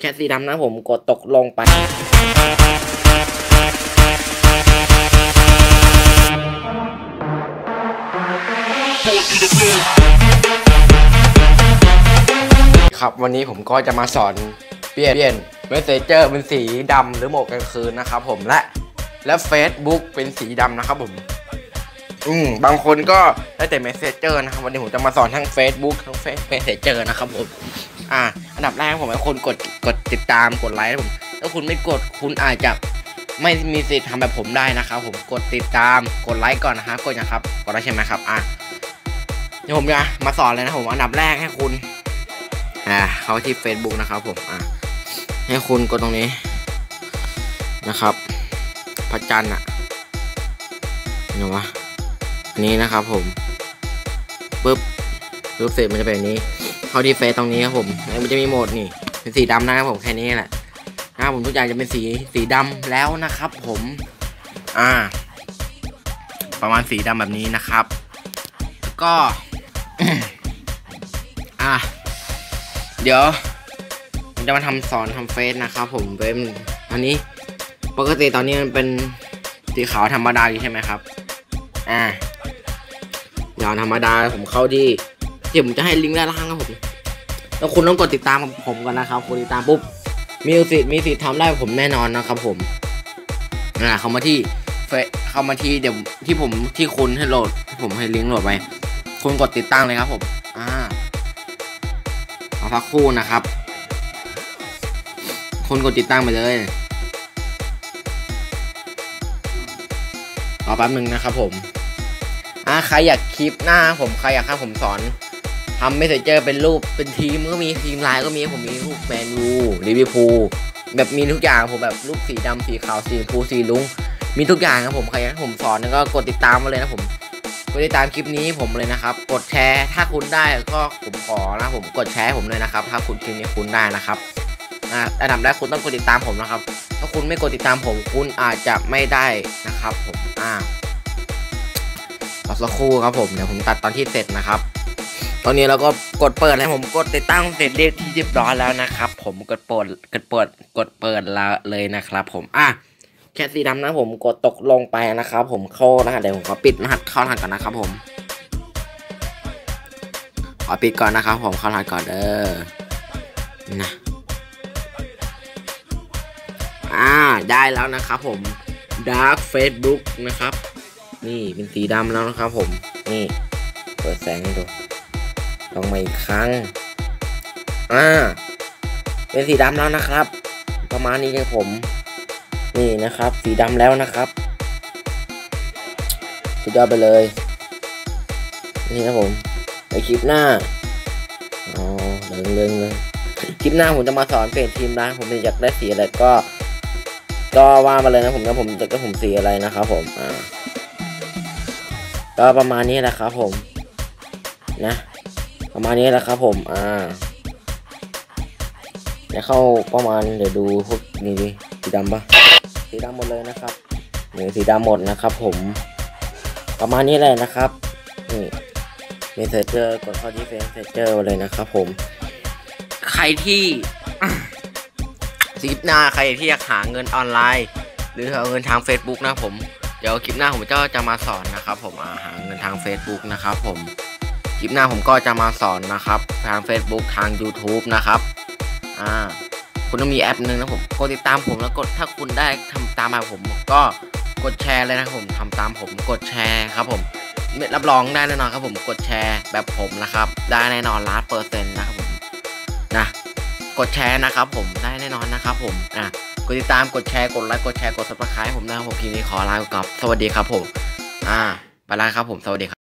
แค่สีดำนะผมกดตกลงไป ครับวันนี้ผมก็จะมาสอนเปลี่ยนเปลี่ยนเมสเซเจอร์เป็นสีดำหรือโหมดกลางคืนนะครับผมและและ Facebook เป็นสีดำนะครับผมอืมบางคนก็ได้แต่ Messenger นะครับ วันนี้ผมจะมาสอนทั้ง Facebook ทั้ง Face Messenger นะครับผม อ่า อันดับแรกผมให้คนกดกดติดตามกดไลค์นะผมถ้าคุณไม่กดคุณอาจจะไม่มีสิทธิ์ทำแบบผมได้นะครับผมกดติดตามกดไลค์ก่อนนะครับกดนะครับกดได้ใช่ไหมครับอะเดี๋ยวผมจะมาสอนเลยนะผมอันดับแรกให้คุณอ่าเขาที่ Facebook นะครับผมอ่าให้คุณกดตรงนี้นะครับพระจันทร์อะเห็นวะนี้นะครับผมปึ๊บรูปเสร็จมันจะเป็นแบบนี้ เข้าที่เฟซตรงนี้ครับผมแล้วมันจะมีโหมดนี่ เป็นสีดำนะครับผมแค่นี้แหละนะผมทุกอย่างจะเป็นสีสีดำแล้วนะครับ ผม อ่า ประมาณสีดำแบบนี้นะครับ ก็ อ่าเดี๋ยวผมจะมาทำสอนทำเฟซนะครับ ผมเป็นอันนี้ปกติตอนนี้มันเป็นสีขาวธรรมดาอยู่ใช่ไหมครับ อ่าเดี๋ยวธรรมดาผมเข้าที่ ที่ผมจะให้ลิงก์ด้านล่างครับผมแล้วคุณต้องกดติดตามผมก่อนนะครับกดติดตามปุ๊บมีสิทธิ์มีสิทธิ์ทำได้ผมแน่นอนนะครับผมอ่าเข้ามาที่เฟเข้ามาที่เดี๋ยวที่ผมที่คุณให้โหลดที่ผมให้ลิงก์โหลดไว้คุณกดติดตั้งเลยครับผมอ่าเอาสักคู่นะครับคุณกดติดตั้งไปเลยรอแป๊บหนึ่งนะครับผมอ่าใครอยากคลิปหน้าผมใครอยากให้ผมสอน ทำไม่เสร็จเจอเป็นรูปเป็นทีมก็มีทีมไลน์ก็มีผมมีรูปแมนยูลิเวอร์พูลแบบมีทุกอย่างผมแบบรูปสีดำสีขาวสีพูสีลุงมีทุกอย่างครับผมใครอยากให้ผมสอนก็กดติดตามมาเลยนะผมกดติดตามคลิปนี้ผมเลยนะครับ กดแชร์ถ้าคุณได้ก็ผมขอนะผมกดแชร์ผมเลยนะครับ ถ้าคุณคลิปนี้คุณได้นะครับอันดับแรกคุณต้องกดติดตามผมนะครับ ถ้าคุณไม่กดติดตามผมคุณอาจจะไม่ได้นะครับ ผมอ่ารอสักครู่ครับผมเดี๋ยวผมตัดตอนที่เสร็จนะครับ ตอนนี้เราก็กดเปิดแล้วผมกดติดตั้งเสร็จเรียบที่เรียบร้อยแล้วนะครับ ผมกดเปิดกดเปิดกดเปิดละเลยนะครับ ผมอะแค่สีดำนะผมกดตกลงไปนะครับ ผมเข้ารหัสเดี๋ยวผมขอปิดรหัสเข้ารหัสก่อนนะครับ ผมขอปิดก่อนนะครับ ผมเข้ารหัสก่อนเด้อนะอ่าได้แล้วนะครับ ผม Dark Facebook นะครับ นี่เป็นสีดำแล้วนะครับ ผมนี่เปิดแสงให้ดู ลองมาอีกครั้ง อ่า เป็นสีดำแล้วนะครับ ประมาณนี้เลยผม นี่นะครับ สีดำแล้วนะครับ สุดยอดไปเลย นี่นะผมในคลิปหน้า อ๋อเรื่องเรื่องเลยคลิปหน้าผมจะมาสอนเปลี่ยนทีมนะ ผมอยากได้สีอะไรก็ ก็ว่ามาเลยนะผมนะผมจะก็ผมสีอะไรนะครับผม อ่า ก็ประมาณนี้แหละครับผม นะ ประมาณนี้แหละครับผมอ่าเดี๋ยวเข้าประมาณเดี๋ยวดูพวกนี้ดิสีดำปะสีดำหมดเลยนะครับนี่สีดำหมดนะครับ ผม ประมาณนี้เลยนะครับนี่เมสเซจเจอร์กดเข้าที่เฟซเซจเจอร์เลยนะครับ ผม ใครที่คลิปหน้าใครที่อยากหาเงินออนไลน์ หรือหาเงินทาง Facebook นะผม เดี๋ยวคลิปหน้าผมก็จะมาสอนนะครับ ผมหาเงินทาง Facebook นะครับผม คลิปหน้าผมก็จะมาสอนนะครับ ทาง Facebook ทาง YouTube นะครับอ่าคุณต้องมีแอปหนึ่งนะผมกดติดตามผมแล้วกดถ้าคุณได้ทำตามมาผมก็กดแชร์เลยนะผมทำตามผมกดแชร์ครับผมรับรองได้แน่นอนครับผมกดแชร์แบบผมนะครับ ได้แน่นอนล้านเปอร์เซ็นต์นะครับผมนะกดแชร์นะครับผมได้แน่นอนนะครับผมอะกดติดตามกดแชร์กดไลค์กดแชร์กด subscribe ผมนะครับผมทีนี้ขอลาไปก่อนสวัสดีครับผมอ่าไปแล้วครับผมสวัสดีครับ